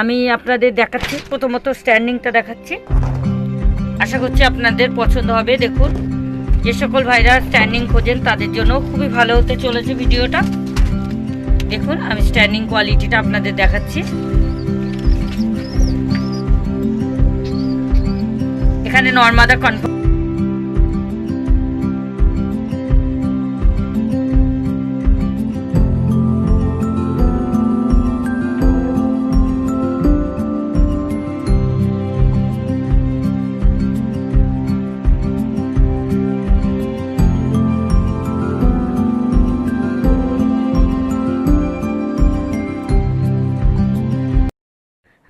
আমি আপনাদের দেখাচ্ছি, প্রথমত স্ট্যান্ডিংটা দেখাচ্ছি। আশা করছি আপনাদের পছন্দ হবে। দেখুন, যে সকল ভাইরা স্ট্যান্ডিং খোঁজেন, তাদের জন্য খুবই ভালো হতে চলেছে ভিডিওটা। দেখুন, আমি স্ট্যান্ডিং কোয়ালিটিটা আপনাদের দেখাচ্ছি। এখানে Narmada confirm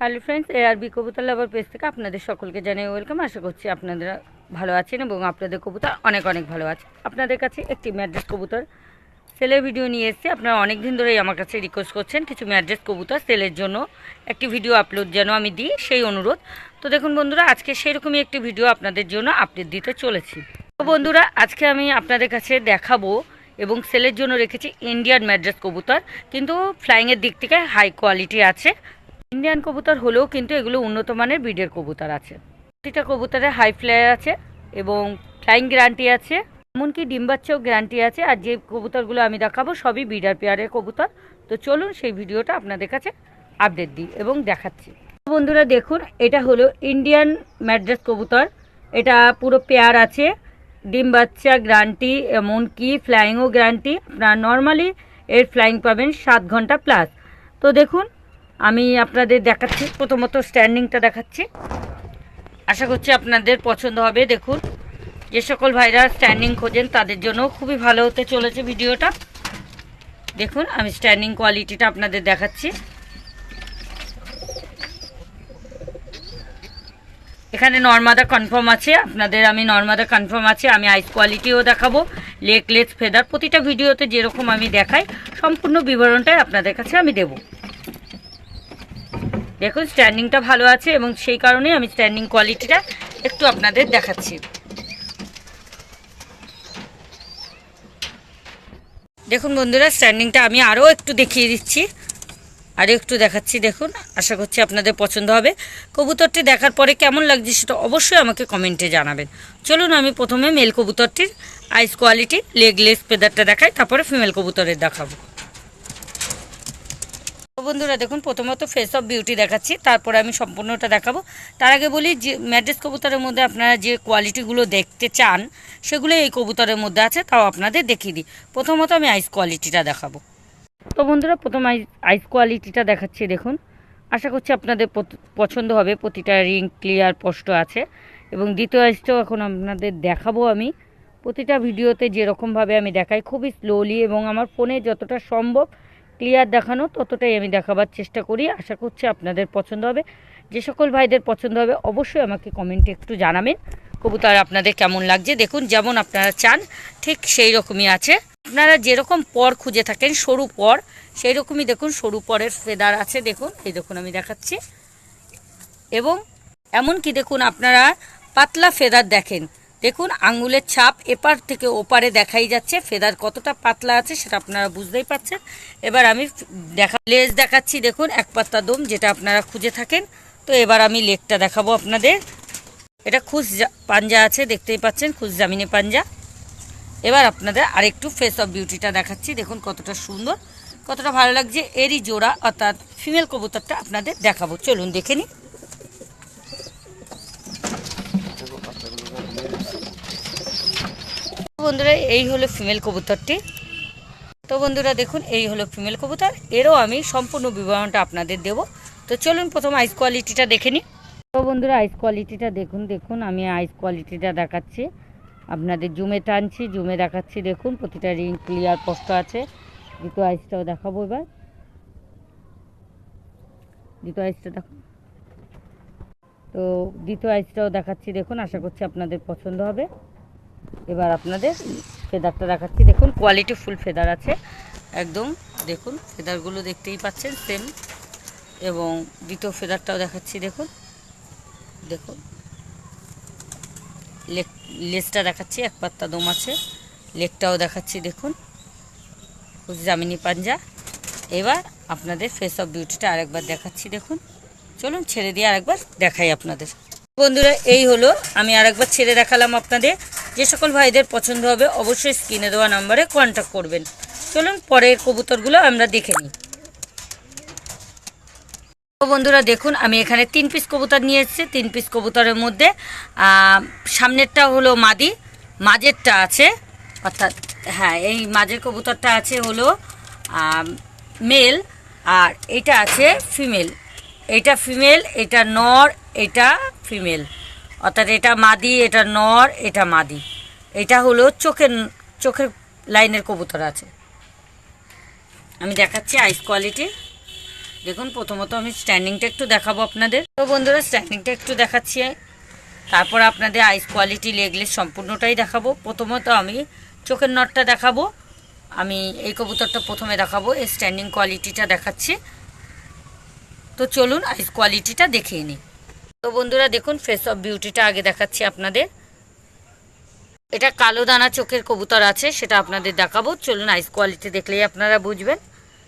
hello friends, A R B কবুতর লাভার পেজ থেকে আপনাদের সকলকে জানিয়ে ওয়েলকাম। আশা করছি আপনারা ভালো আছেন এবং আপনাদের কবুতর অনেক অনেক ভালো আছে। আপনাদের কাছে একটি ম্যাড্রেস কবুতর সেলের ভিডিও নিয়ে এসেছি। আপনারা অনেক দিন ধরেই আমার কাছে রিকোয়েস্ট করছেন কিছু ম্যাড্রেস কবুতর সেলের জন্য একটি ভিডিও আপলোড যেন আমি দিই সেই অনুরোধ। তো দেখুন বন্ধুরা, আজকে সেরকমই একটি ভিডিও আপনাদের জন্য আপডেট দিতে চলেছি। তো বন্ধুরা, আজকে আমি আপনাদের কাছে দেখাবো এবং সেলের জন্য রেখেছি ইন্ডিয়ান ম্যাড্রেস কবুতর। কিন্তু ফ্লাইংয়ের দিক থেকে হাই কোয়ালিটি আছে। ইন্ডিয়ান কবুতর হলেও কিন্তু এগুলো উন্নত মানের ব্রিডের কবুতর আছে। প্রতিটা কবুতরে হাই ফ্লাই আছে এবং ফ্লাইং গ্যারান্টি আছে, এমনকি ডিম্বাচ্ছেও গ্যারান্টি আছে। আর যে কবুতরগুলো আমি দেখাবো সবই ব্রিডার পেয়ারের কবুতর। তো চলুন সেই ভিডিওটা আপনাদের কাছে আপডেট দিই এবং দেখাচ্ছি। বন্ধুরা দেখুন, এটা হলো ইন্ডিয়ান ম্যাড্রেস কবুতর। এটা পুরো পেয়ার আছে, ডিম বাচ্চা গ্যারান্টি এমনকি ফ্লাইংও গ্যারান্টি আপনারা নর্মালি এর ফ্লাইং পাবেন সাত ঘণ্টা প্লাস তো দেখুন আমি আপনাদের দেখাচ্ছি, প্রথমত স্ট্যান্ডিংটা দেখাচ্ছি। আশা করছি আপনাদের পছন্দ হবে। দেখুন, যে সকল ভাইরা স্ট্যান্ডিং খোঁজেন, তাদের জন্য খুবই ভালো হতে চলেছে ভিডিওটা। দেখুন, আমি স্ট্যান্ডিং কোয়ালিটিটা আপনাদের দেখাচ্ছি। এখানে নর্মাদা কনফার্ম আছে, আপনাদের আমি নর্মাদা কনফার্ম আছে, আমি আইস কোয়ালিটিও দেখাবো। লেক লেস ফেদার প্রতিটা ভিডিওতে যেরকম আমি দেখাই, সম্পূর্ণ বিবরণটাই আপনাদের কাছে আমি দেবো। দেখুন স্ট্যান্ডিংটা ভালো আছে এবং সেই কারণেই আমি স্ট্যান্ডিং কোয়ালিটিটা একটু আপনাদের দেখাচ্ছি। দেখুন বন্ধুরা স্ট্যান্ডিংটা আমি আরও একটু দেখিয়ে দিচ্ছি। আরও একটু দেখাচ্ছি, দেখুন, আশা করছি আপনাদের পছন্দ হবে। কবুতরটি দেখার পরে কেমন লাগছে সেটা অবশ্যই আমাকে কমেন্টে জানাবেন। চলুন, আমি প্রথমে মেল কবুতরটির আইস কোয়ালিটি লেগ লেস পেদারটা দেখাই, তারপরে ফিমেল কবুতরের দেখাবো। বন্ধুরা, দেখুন, প্রথমত ফেস অফ বিউটি দেখাচ্ছি, তারপরে আমি সম্পূর্ণটা দেখাবো। তার আগে বলি যে ম্যাড্রেস কবুতরের মধ্যে আপনারা যে কোয়ালিটিগুলো দেখতে চান সেগুলো এই কবুতরের মধ্যে আছে, তাও আপনাদের দেখিয়ে দিই। প্রথমত আমি আইস কোয়ালিটিটা দেখাবো। তো বন্ধুরা, প্রথম আইস আইস কোয়ালিটিটা দেখাচ্ছি, দেখুন। আশা করছি আপনাদের পছন্দ হবে, প্রতিটা রিং ক্লিয়ার স্পষ্ট আছে। এবং দ্বিতীয় আইসটাও এখন আপনাদের দেখাবো আমি। প্রতিটা ভিডিওতে যেরকমভাবে আমি দেখাই, খুবই স্লোলি এবং আমার ফোনে যতটা সম্ভব ক্লিয়ার দেখানো, ততটাই আমি দেখাবার চেষ্টা করি। আশা করছি আপনাদের পছন্দ হবে। যে সকল ভাইদের পছন্দ হবে, অবশ্যই আমাকে কমেন্টে একটু জানাবেন। কবুতর আপনাদের কেমন লাগছে? দেখুন, যেমন আপনারা চান, ঠিক সেই রকমই আছে। আপনারা যেরকম পর খুঁজে থাকেন, সরু পর, সেই রকমই দেখুন, সরু পরের ফেদার আছে। দেখুন, এই দেখুন, আমি দেখাচ্ছি। এবং এমনকি দেখুন, আপনারা পাতলা ফেদার দেখেন। দেখুন আঙ্গুলের ছাপ এপার থেকে ওপারে দেখাই যাচ্ছে। ফেদার কতটা পাতলা আছে সেটা আপনারা বুঝতেই পারছেন। এবার আমি দেখা লেজ দেখাচ্ছি, দেখুন, এক পাত্তা দম, যেটা আপনারা খুঁজে থাকেন। তো এবার আমি লেগটা দেখাবো আপনাদের। এটা খুশ পাঞ্জা আছে, দেখতেই পাচ্ছেন, খুশ জামিনে পাঞ্জা। এবার আপনাদের আরেকটু ফেস অফ বিউটিটা দেখাচ্ছি, দেখুন কতটা সুন্দর, কতটা ভালো লাগছে। এরই জোড়া, অর্থাৎ ফিমেল কবুতরটা আপনাদের দেখাবো। চলুন দেখে নিই। বন্ধুরা, এই হলো ফিমেল কবুতরটি। তো বন্ধুরা, দেখুন, এই হলো ফিমেল কবুতর। এরও আমি সম্পূর্ণ বিবরণটা আপনাদের দেব। তো চলুন প্রথম আইস কোয়ালিটিটা দেখে নিই। তো বন্ধুরা আইস কোয়ালিটিটা দেখুন দেখুন, আমি আইস কোয়ালিটিটা দেখাচ্ছি। আপনাদের জুমে টানছি জুমে দেখাচ্ছি, দেখুন, প্রতিটা রিং ক্লিয়ার স্পষ্ট আছে। দ্বিতীয় আইসটাও দেখাবো এবার। দ্বিতীয় আইসটা দেখুন। তো দ্বিতীয় আইসটাও দেখাচ্ছি, দেখুন, আশা করছি আপনাদের পছন্দ হবে। এবার আপনাদের ফেদারটা দেখাচ্ছি। দেখুন কোয়ালিটি ফুল ফেদার আছে। একদম, দেখুন, ফেদারগুলো দেখতেই পাচ্ছেন সেম এবং দ্বিতীয় ফেদারটাও দেখাচ্ছি, দেখুন। দেখুন। লেজটা দেখাচ্ছি, এক পাত্তা দম আছে। লেগটাও দেখাচ্ছি, দেখুন। জামিনি পাঞ্জা। এবার আপনাদের ফেস অফ বিউটিটা আরেকবার দেখাচ্ছি, দেখুন। চলুন, ছেড়ে দিয়ে আরেকবার দেখাই আপনাদের। বন্ধুরা, এই হলো, আমি আরেকবার ছেড়ে দেখালাম আপনাদের। যে সকল ভাইদের পছন্দ হবে, অবশ্যই স্ক্রিনে দেওয়া নাম্বারে কন্ট্যাক্ট করবেন। চলুন, পরের কবুতরগুলো আমরা দেখে নিই। বন্ধুরা, দেখুন, আমি এখানে তিন পিস কবুতর নিয়ে এসেছি। তিন পিস কবুতরের মধ্যে সামনেরটা হলো মাদি, মাঝেরটা আছে, অর্থাৎ হ্যাঁ এই মাঝের কবুতরটা আছে হলো মেল আর এটা আছে ফিমেল এটা ফিমেল এটা নর, এটা ফিমেল অর্থাৎ এটা মাদি, এটা নর, এটা মাদি। এটা হলো চোখের চোখের লাইনের কবুতর আছে। আমি দেখাচ্ছি আইস কোয়ালিটি। দেখুন, প্রথমত আমি স্ট্যান্ডিংটা একটু দেখাবো আপনাদের। তো বন্ধুরা, স্ট্যান্ডিংটা একটু দেখাচ্ছি। তারপর আপনাদের আইস কোয়ালিটি লেগলে সম্পূর্ণটাই দেখাবো। প্রথমত আমি চোখের নটটা দেখাবো। আমি এই কবুতরটা প্রথমে দেখাবো, এই স্ট্যান্ডিং কোয়ালিটিটা দেখাচ্ছি। তো চলুন আইস কোয়ালিটিটা দেখিয়ে নিই। তো বন্ধুরা দেখুন ফেস অফ বিউটিটা আগে দেখাচ্ছি আপনাদের। এটা কালো দানা চোখের কবুতর আছে, সেটা আপনাদের দেখাবো। চলুন আইস কোয়ালিটি দেখলেই আপনারা বুঝবেন।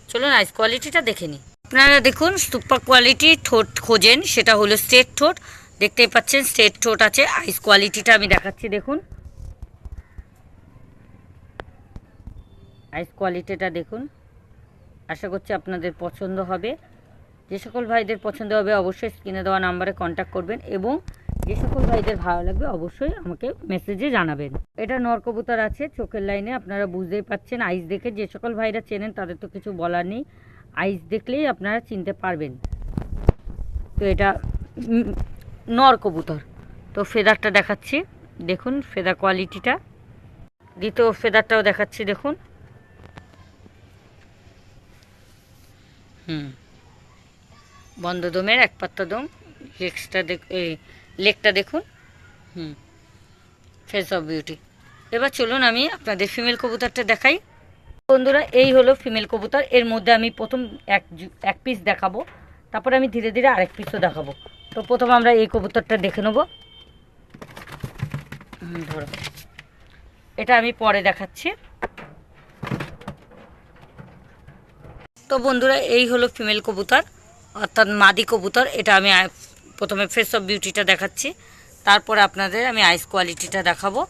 চলুন আইস কোয়ালিটিটা দেখে নিই। আপনারা দেখুন সুপার কোয়ালিটি ঠোঁট খোঁজেন, সেটা হলো স্ট্রেট ঠোঁট। দেখতেই পাচ্ছেন স্ট্রেট ঠোঁট আছে। আইস কোয়ালিটিটা আমি দেখাচ্ছি, দেখুন। আইস কোয়ালিটিটা দেখুন। আশা করছি আপনাদের পছন্দ হবে। যে সকল ভাইদের পছন্দ হবে অবশ্যই স্ক্রিনে দেওয়া নাম্বারে কন্ট্যাক্ট করবেন এবং যে সকল ভাইদের ভালো লাগবে অবশ্যই আমাকে মেসেজে জানাবেন। এটা নরকবুতর আছে, চোখের লাইনে আপনারা বুঝতেই পাচ্ছেন আইস দেখে যে সকল ভাইরা চেনেন তাদের তো কিছু বলার নেই। আইস দেখলেই আপনারা চিনতে পারবেন। তো এটা নরকবুতর। তো ফেদারটা দেখাচ্ছি। দেখুন ফেদার কোয়ালিটিটা দ্বিতীয় ফেদারটাও দেখাচ্ছি, দেখুন। হুম। বন্ধ দমের এক পাত্তা দম লেগসটা দেখ এই লেগটা দেখুন। হুম ফেস অফ বিউটি এবার চলুন আমি আপনাদের ফিমেল কবুতরটা দেখাই। বন্ধুরা, এই হলো ফিমেল কবুতর। এর মধ্যে আমি প্রথম এক এক পিস দেখাবো। তারপরে আমি ধীরে ধীরে আরেক পিসও দেখাবো। তো প্রথম আমরা এই কবুতরটা দেখে নেব। ধরো। এটা আমি পরে দেখাচ্ছি। তো বন্ধুরা, এই হলো ফিমেল কবুতর। অর্থাৎ মাদি কবুতর, এটা আমি প্রথমে ফেস অফ বিউটিটা দেখাচ্ছি। তারপরে আপনাদের আমি আইস কোয়ালিটিটা দেখাবো।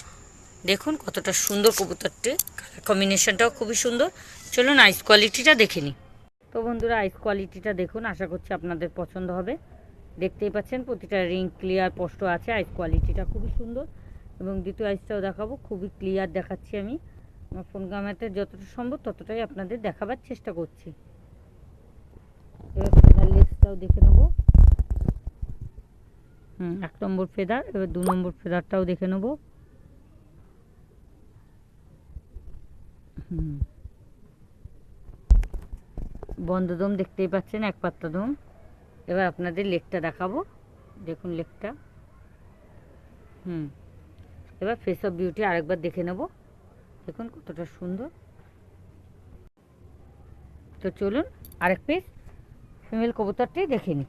দেখুন কতটা সুন্দর কবুতরটি। কালার কম্বিনেশনটাও খুবই সুন্দর। চলুন আইস কোয়ালিটিটা দেখে নিই। তো বন্ধুরা আইস কোয়ালিটিটা দেখুন, আশা করছি আপনাদের পছন্দ হবে। দেখতেই পাচ্ছেন, প্রতিটা রিং ক্লিয়ার স্পষ্ট আছে। আইস কোয়ালিটিটা খুবই সুন্দর। এবং দ্বিতীয় আইসটাও দেখাবো, খুবই ক্লিয়ার দেখাচ্ছি আমি। আমার ফোন ক্যামেরাতে যতটা সম্ভব ততটাই আপনাদের দেখাবার চেষ্টা করছি। লেগসটাও দেখে নেব। হুম, এক নম্বর ফেদার, এবার দু নম্বর ফেদারটাও দেখে নেব। হুম। বন্ধ দম দেখতেই পাচ্ছেন, এক পাত্তা দম। এবার আপনাদের লেকটা দেখাবো। দেখুন লেকটা। হুম, এবার ফেস অফ বিউটি আরেকবার দেখে নেব। দেখুন কতটা সুন্দর। তো চলুন আরেক পিস ফিমেল কবুতরটাই দেখে নিই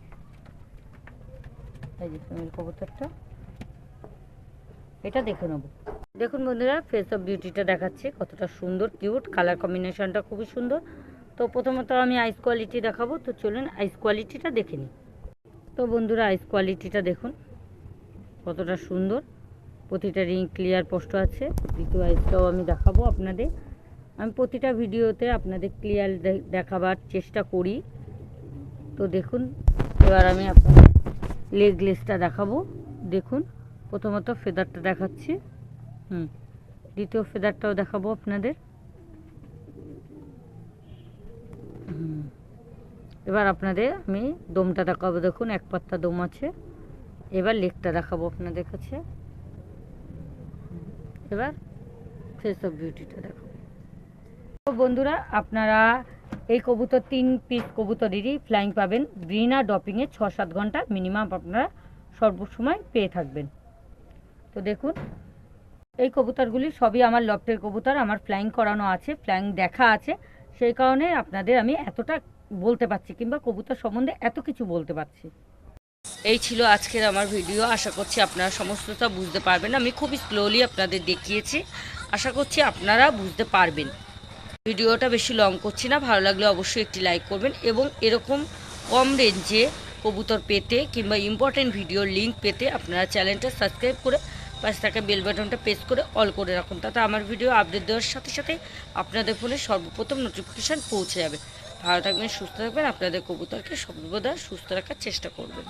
এই যে ফিমেল কবুতরটা। এটা দেখে নেব। দেখুন বন্ধুরা ফেস অফ বিউটিটা দেখাচ্ছে, কতটা সুন্দর কিউট কালার কম্বিনেশনটা খুবই সুন্দর। তো প্রথমত আমি আইস কোয়ালিটি দেখাবো, তো চলুন আইস কোয়ালিটিটা দেখে নিই তো বন্ধুরা আইস কোয়ালিটিটা দেখুন, কতটা সুন্দর। প্রতিটা রিং ক্লিয়ার পোস্ট আছে। দ্বিতীয় আইসটাও আমি দেখাবো আপনাদের। আমি প্রতিটা ভিডিওতে আপনাদের ক্লিয়ার দেখাবার চেষ্টা করি। তো দেখুন, এবার আমি আপনাদের লেগ লেসটা দেখাবো। দেখুন, প্রথমত ফেদারটা দেখাচ্ছি। হুম, দ্বিতীয় ফেদারটাও দেখাবো আপনাদের। এবার আপনাদের আমি দমটা দেখাবো। দেখুন, এক পাত্তা দম আছে। এবার লেগটা দেখাবো আপনাদের কাছে। এবার ফেস অফ বিউটিটা দেখাবো। বন্ধুরা, আপনারা এই কবুতর তিন পিস কবুতরেরই ফ্লাইং পাবেন। গ্রিন আর ডপিংয়ে ছ সাত ঘণ্টা মিনিমাম আপনারা সর্বসময় পেয়ে থাকবেন। তো দেখুন, এই কবুতরগুলি সবই আমার লফটের কবুতর, আমার ফ্লাইং করানো আছে ফ্লাইং দেখা আছে। সেই কারণে আপনাদের আমি এতটা বলতে পারছি কিংবা কবুতর সম্বন্ধে এত কিছু বলতে পারছি। এই ছিল আজকের আমার ভিডিও আশা করছি আপনারা সমস্তটা বুঝতে পারবেন। আমি খুবই স্লোলি আপনাদের দেখিয়েছি। আশা করছি আপনারা বুঝতে পারবেন। ভিডিওটা বেশি লং করছি না, ভালো লাগলে অবশ্যই একটি লাইক করবেন এবং এরকম কম রেঞ্জে কবুতর পেতে কিংবা ইম্পর্টেন্ট ভিডিও লিঙ্ক পেতে আপনারা চ্যানেলটা সাবস্ক্রাইব করে পাশে থাকা বেল বাটনটা প্রেস করে অল করে রাখুন। তাতে আমার ভিডিও আপডেট দেওয়ার সাথে সাথে আপনাদের ফোনে সর্বপ্রথম নোটিফিকেশান পৌঁছে যাবে। ভালো থাকবেন, সুস্থ থাকবেন, আপনাদের কবুতরকে সর্বদা সুস্থ রাখার চেষ্টা করবেন।